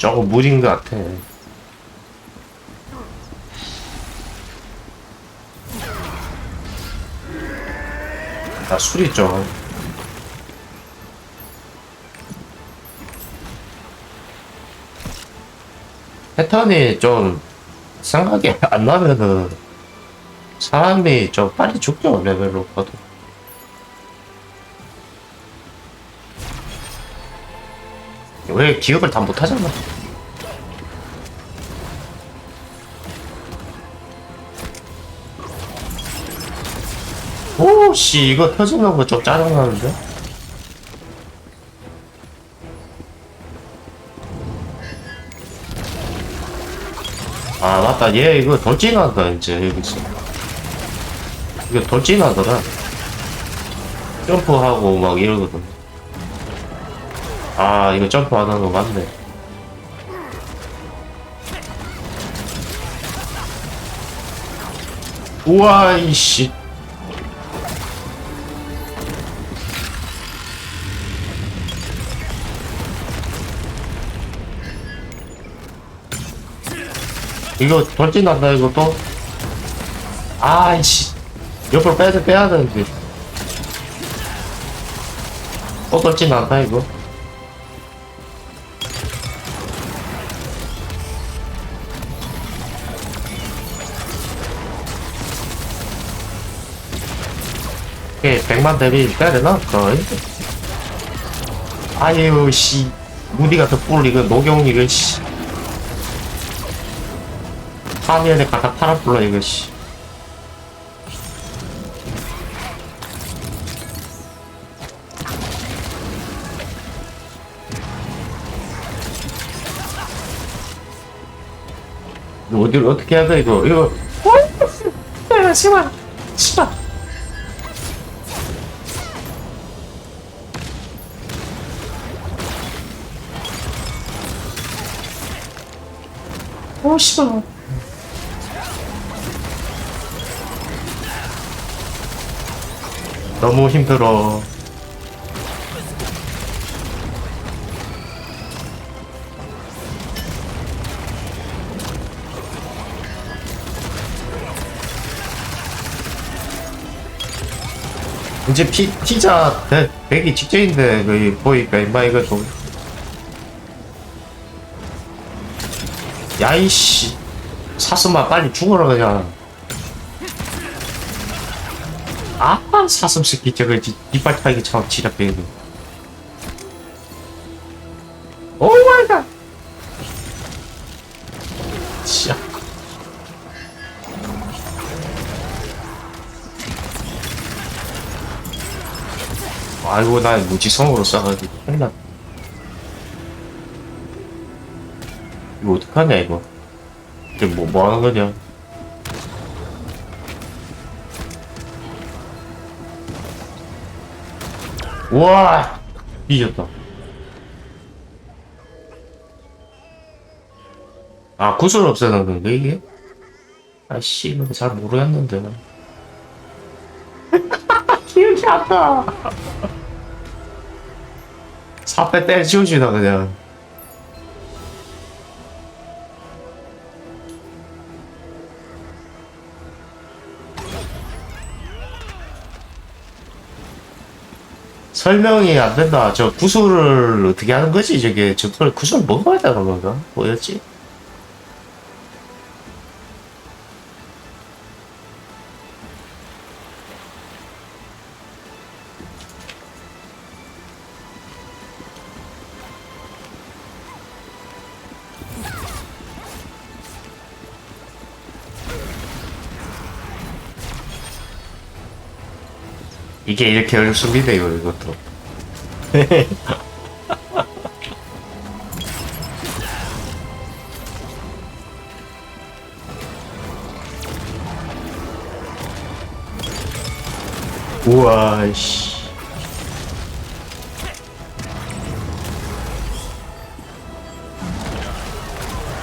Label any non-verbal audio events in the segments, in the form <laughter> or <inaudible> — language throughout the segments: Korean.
조금 무리인 것 같아. 나 술이 좀. 패턴이 좀 생각이 안 나면은 사람이 좀 빨리 죽죠 레벨 높아도 왜 기억을 다 못하잖아. 오씨 이거 터지는 거좀 짜증나는데? 아 맞다. 얘 이거 돌진한다 이제. 여기서. 이거 돌진하더라. 점프하고 막 이러거든 아 이거 점프 안 하는 거 맞네. 우와 이씨. 이거 돌진한다 이거 또? 아이씨. 옆으로 빼야 돼 빼야 되는데. 또 돌진한다 이거 오케이 100만 대비 빼야 되나? 거의? 아유 씨. 무디 같은 뿔 이거 녹용 이거 씨. 파미엘에 갖다 팔아 불러 이거 씨. 어디를 어떻게 해야 돼 이거? 이거. 야 씨발 씨발 오 씨발. 너무 힘들어. 이제 피, 피자 대, 되기 직전인데 거의 보니까 임마 이거 좀 야이씨 사슴아 빨리 죽어라 그냥. 아 사슴 새끼 저거 지- 이빨 타기 참 지랄병이네 오 마이 갓! 씨야 아이고 나 무지성으로 싸가지고 큰일 났 이거 어떡하냐 이거? 이게 뭐, 뭐 하는 거냐? 우와! 삐졌다. 아 구슬 없애는 건가 이게? 아씨 이거 잘 모르겠는데 <laughs> 기억이 안나. 사패 때 지워주다 그냥 설명이 안 된다. 저 구슬을 어떻게 하는 거지? 저게 저걸 구슬 먹어야 되는 건가? 뭐였지? 이게 이렇게 어렵습니다, 이거, 이것도. <laughs> 우와, 씨.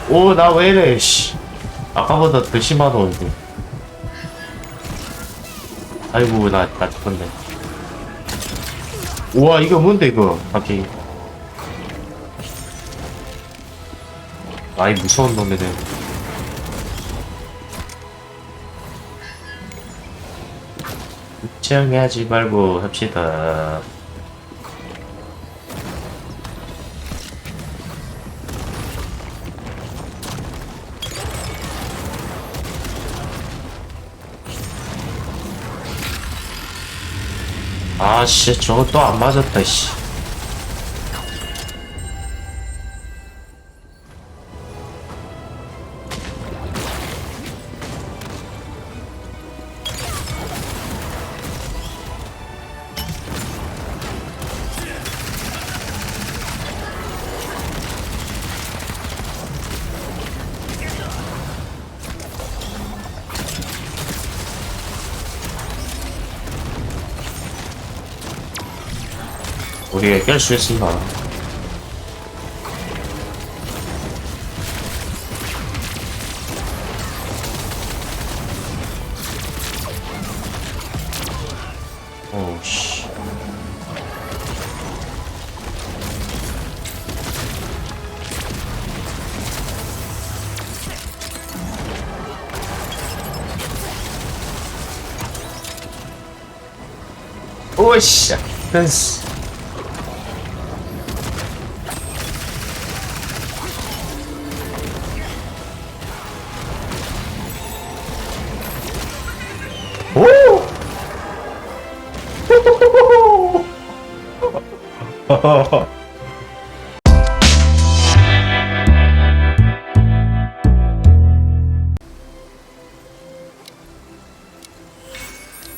오, 나 왜 이래, 씨. 아까보다 더 심하다, 이거. 아이고, 나, 나 죽었네. 우와, 이거 뭔데, 이거, 갑자기. 아이 무서운 놈이네. 걱정하지 말고 합시다. 아 씨 저거 또 안 맞았다 씨. 우리가 깰수 있습니다. 오우 씨. 오씨, 댄스. <laughs> 오!